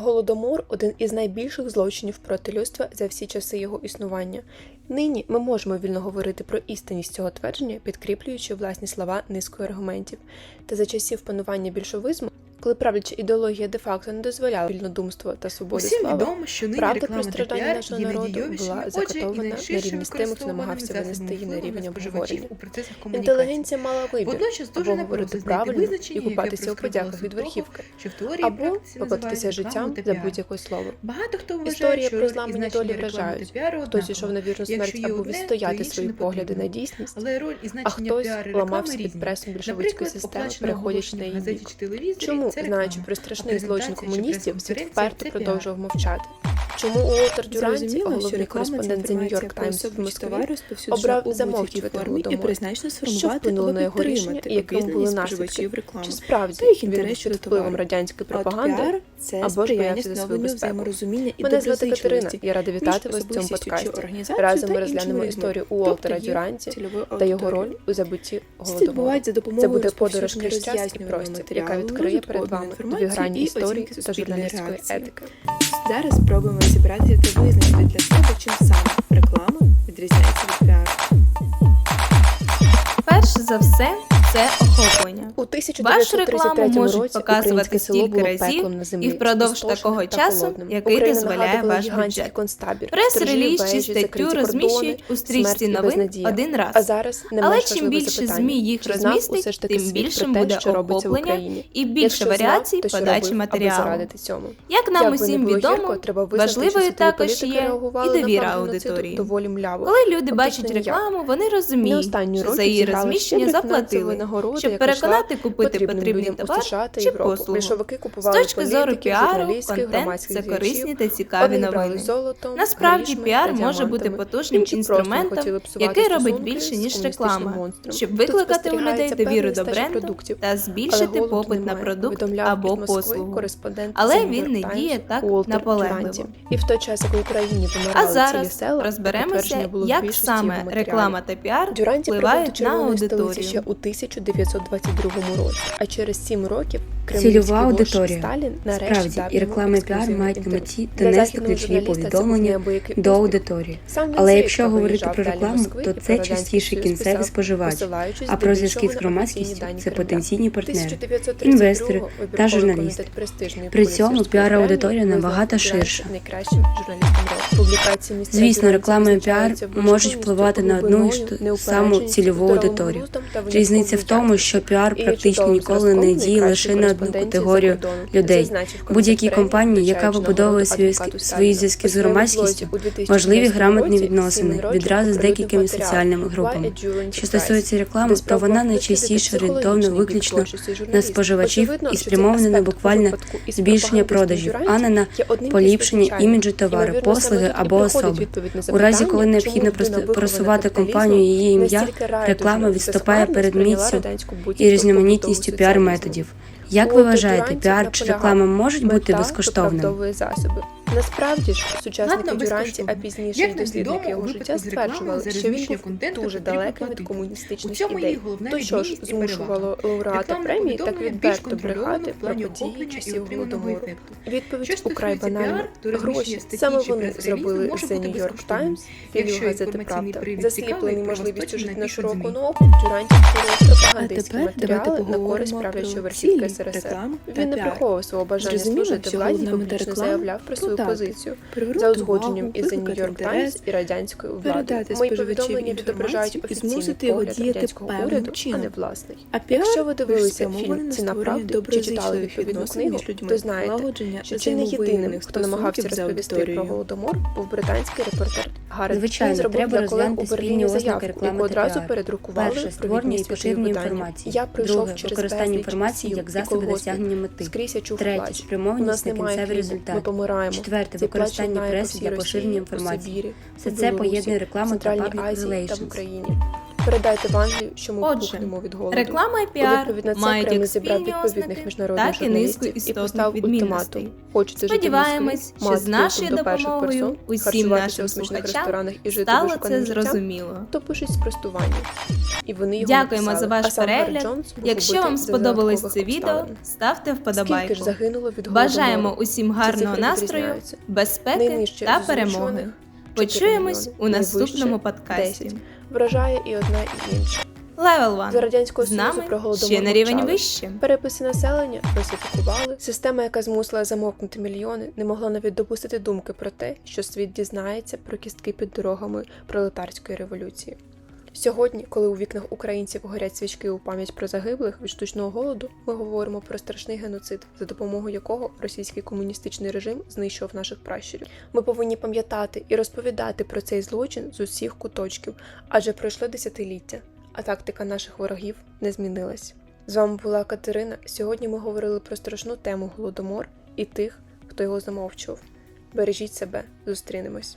Голодомор один із найбільших злочинів проти людства за всі часи його існування. Нині ми можемо вільно говорити про істинність цього твердження, підкріплюючи власні слова низкою аргументів. Та за часів панування більшовизму коли правляча ідеологія де-факто не дозволяла вільнодумство та свободи Усім слова, відомо, що нині правда про страждання нашого народу була закатована на рівні з тим, хто намагався винести її на рівень обговорення. Інтелігенція мала вибір або говорити правильно і купатися у подяках від верхівки, що в або поплатитися життям за будь-яке слово. Багато хто вважає, історія про зламані долі вражають. Хтось ішов на вірну смерть, або відстояти свої погляди на дійсність, але роль і значення хтось ламався під пресом більшовицької системи, переходячи на її бік. Чому Ну, знаючи про страшний злочин комуністів, світ вперто продовжував мовчати. Чому Уолтер Дюранті, головний кореспондент The New York Times в Москві, обрав замовчувати і призначно сформувати або на його рішення, і яким були наслідки. Чи справді їх інтерес щодо впливом радянської пропаганди або ж боявся за свою безпеку? Мене звати Катерина, я рада вітати вас в цьому подкасті. Разом ми розглянемо історію Уолтера Дюранті та його роль у забутті голодомору. Це буде подорож крізь час і простір, яка відкриє перед вами дві грані історії та журналістської етики. Зараз спробуємо зібрати та визначити для себе, чим саме реклама відрізняється від піару. Перш за все, це захоплення. У Вашу рекламу можуть показувати стільки разів і впродовж такого часу, який дозволяє ваш бюджет. Прес-реліз чи статтю розміщують у стрічці новин один раз. але чим більше змі їх розмістить, тим більшим буде охоплення і більше варіацій подачі матеріалу. Як нам усім відомо, важливою також є і довіра аудиторії. Коли люди бачать рекламу, вони розуміють, що за її розміщення заплатили, що переконати купити потрібний товар чи послугу. Мішовики купували з точки зору піару, контент це корисні та цікаві новини. Золотом, Насправді піар може бути потужним інструментом, який робить більше ніж реклама, щоб викликати у людей довіру до бренду та збільшити попит на продукт або послугу. але він не діє так наполегливо. І в той час, як в Україні помирали а зараз села, розберемося, як саме реклама та піар впливають на аудиторію. ще у 1900 1922 році. А через 7 років Цільова аудиторія. насправді і реклама і піар мають на меті донести ключові повідомлення до аудиторії. Але якщо говорити про рекламу, то це частіше кінцеві споживач, а про зв'язки з громадськістю це потенційні партнери, інвестори та журналісти. При цьому піар аудиторія набагато ширша. Звісно, реклама і піар можуть впливати на одну і ж саму цільову аудиторію. Різниця в тому, що піар практично ніколи не діє лише на вагову категорію людей. Будь-якій компанії, яка вибудовує свої свої зв'язки з громадськістю, важливі грамотні відносини відразу з декількими соціальними групами. Що стосується реклами, то вона найчастіше орієнтовно виключно на споживачів і спрямована на буквальне збільшення продажів, а не на поліпшення іміджу товару, послуги або особи. У разі, коли необхідно просувати компанію її ім'я, реклама відступає перед міцю і різноманітністю піар-методів. Як ви вважаєте, піар чи реклама можуть бути безкоштовними? засоби? Насправді ж сучасники Ладно, Дюранті, а пізніше Як дослідники його життя стверджували, що він був дуже далеко від комуністичних ідей. То що ж змушувало лауреата премії так відверто брехати про події часів голодомору? Відповідь украй банальна. гроші саме вони зробили The New York Times, філію газети Правда, засліплений можливістю жити на широку ногу. Дюранті створив пропагандистські матеріали на користь правлячого верхівки СРСР. Він не приховував свого бажання служити владі, публічно заявляв про свою так, позицію за узгодженням із The New York Times і радянською владою. Мої повідомлення відображають офіційний погляд радянського уряду, а не власний. А якщо ви дивилися фільм «Ціна правди» чи читали відповідну книгу, то знаєте, що це не єдиним, хто намагався розповісти про голодомор, був британський репортер Гаррет. Звичайно, зробив для колег у Берліні заявку, яку одразу передрукували про відмінні інформації. Я пройшов через використання інформації як засоби досягнення мети. Скрізь я чув плач. Спрямованість на кінцевий результат. Ми помираємо. Четверте використання преси для поширення інформації. Все це поєднує рекламу та паблік релейшнс. Передайте в Англію, що ми Отже, пухнемо від голоду. Реклама і У піар відповідь на це мають Кремль як зібрав відповідних міжнародних так і низку і істотних відмінностей. ультиматум. Хочете жити в Сподіваємось, Москві, що з нашою допомогою усім нашим слухачам ресторанах і жити стало це зрозуміло. то пишуть спростування. І вони його Дякуємо за ваш перегляд. Якщо вам сподобалось це відео, ставте вподобайку. ж загинуло від Бажаємо усім гарного настрою, безпеки та перемоги. озвучуваних – 4 Почуємось у наступному подкасті. 10. Вражає і одна, і інша. Level За радянського союзу про голодомор ще на рівень вище. Переписи населення русифікували. Система, яка змусила замовкнути мільйони, не могла навіть допустити думки про те, що світ дізнається про кістки під дорогами пролетарської революції. Сьогодні, коли у вікнах українців горять свічки у пам'ять про загиблих від штучного голоду, ми говоримо про страшний геноцид, за допомогою якого російський комуністичний режим знищував наших пращурів. Ми повинні пам'ятати і розповідати про цей злочин з усіх куточків, адже пройшли десятиліття, а тактика наших ворогів не змінилась. З вами була Катерина. Сьогодні ми говорили про страшну тему голодомор і тих, хто його замовчував. Бережіть себе, зустрінемось.